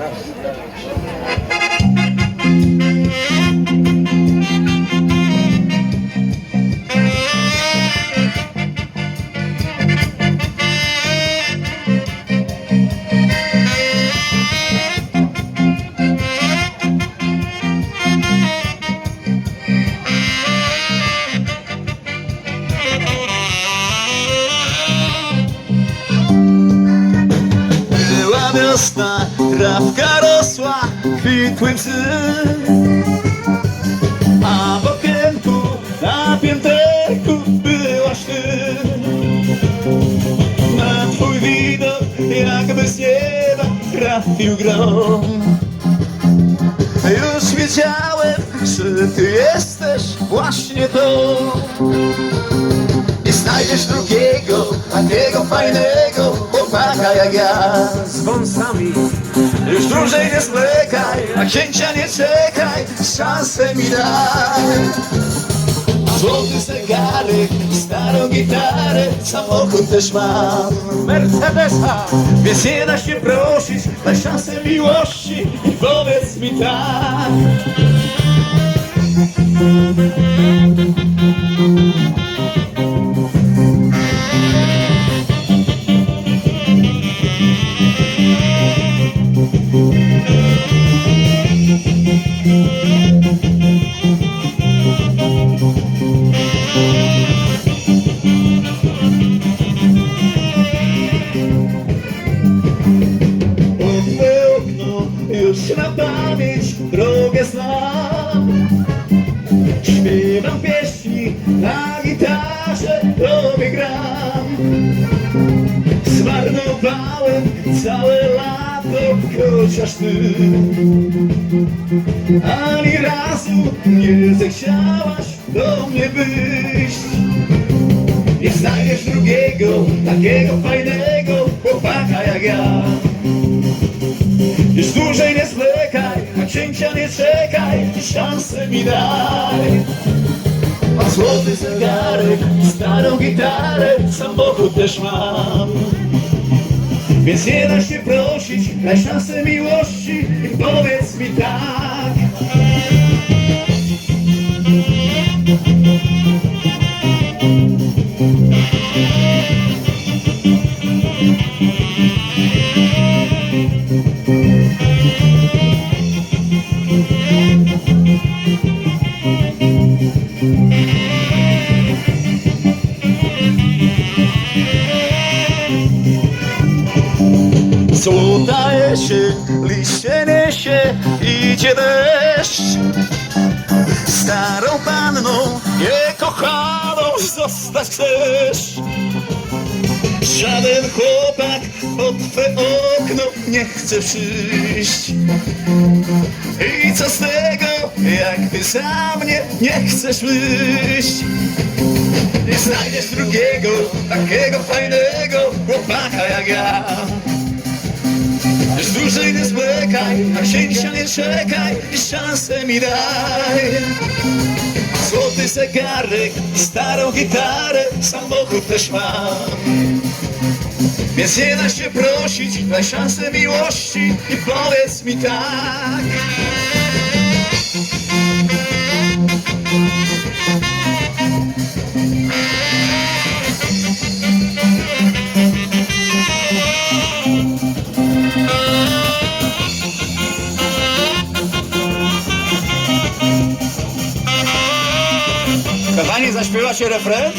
Yeah. Wiosna, trawka rosła, kwitły psy A w okienku, na pięterku byłaś ty Na twój widok, jakby z nieba trafił grom. Już wiedziałem, że ty jesteś właśnie to. I znajdziesz drugiego, takiego fajnego chłopaka jak ja z wąsami. Już dłużej nie zwlekaj, na księcia nie czekaj Szansę mi daj. Złoty zegarek, starą gitarę Samochód też mam. Mercedesa Więc nie da się prosić na szansę miłości I powiedz mi tak pamięć drogę znam. Śpiewam pieśni, na gitarze tobie gram. Zmarnowałem całe lato, chociaż ty Ani razu nie zechciałaś do mnie wyjść. Nie znajdziesz drugiego, takiego fajnego chłopaka jak ja. Już dłużej nie na księcia nie czekaj szansę mi daj. Mam złoty zegarek, starą gitarę, samochód też mam. Więc nie da się prosić, daj szansę miłości i powiedz mi tak. Złota jesień, liście niesie, idzie deszcz. Starą panną, niekochaną zostać chcesz. Żaden chłopak pod twe okno nie chce przyjść. I co z tego, jak ty za mnie nie chcesz wyjść? Nie znajdziesz drugiego, takiego fajnego chłopaka jak ja dłużej nie zwlekaj, na księcia nie czekaj i szansę mi daj. Złoty zegarek, starą gitarę, samochód też mam. Więc nie da się prosić, daj szansę miłości i powiedz mi tak. Kochani, zaśpiewacie refren?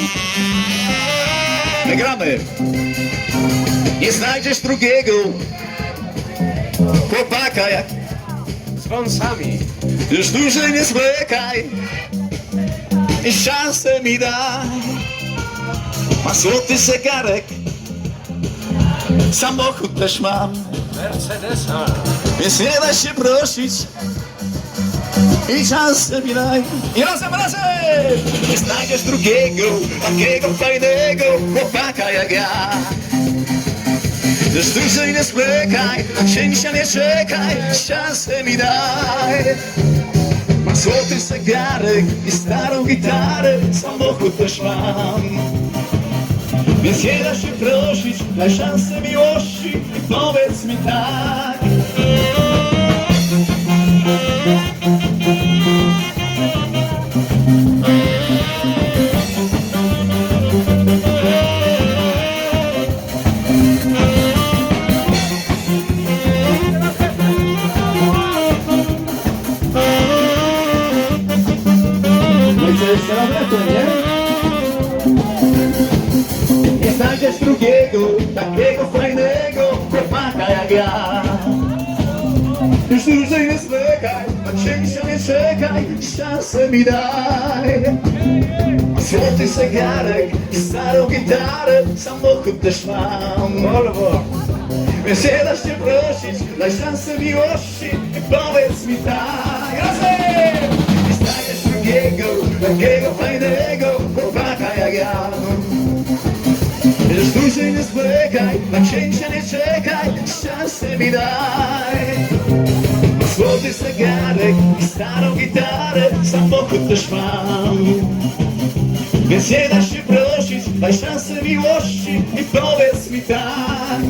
My gramy. Nie znajdziesz drugiego. Chłopaka jak z wąsami już dłużej nie zwlekaj i szansę mi daj. Ma złoty zegarek, samochód też mam, Mercedesa. Więc nie da się prosić i szansę mi daj. I razem, razem! Nie znajdziesz drugiego, takiego fajnego chłopaka jak ja. Już dłużej nie zwlekaj, na księcia nie czekaj, szansę mi daj. Mam złoty zegarek i starą gitarę, samochód też mam. Więc nie da się prosić, daj szansę miłości i powiedz mi tak. Refren, nie? Nie znajdziesz drugiego, takiego fajnego chłopaka jak ja. Już dłużej nie zwlekaj, na księcia nie czekaj, szansę mi daj. Złoty zegarek, starą gitarę, samochód też mam. Volvo. Więc nie da się prosić, daj szansę miłości i powiedz mi tak. Razem! takiego, takiego fajnego chłopaka jak ja. Już dłużej nie zwlekaj, na księcia nie czekaj, szczęście mi daj. Złoty zegarek i starą gitarę, samochód też mam. Więc nie da się prosić, daj szansę miłości i powiedz mi tak.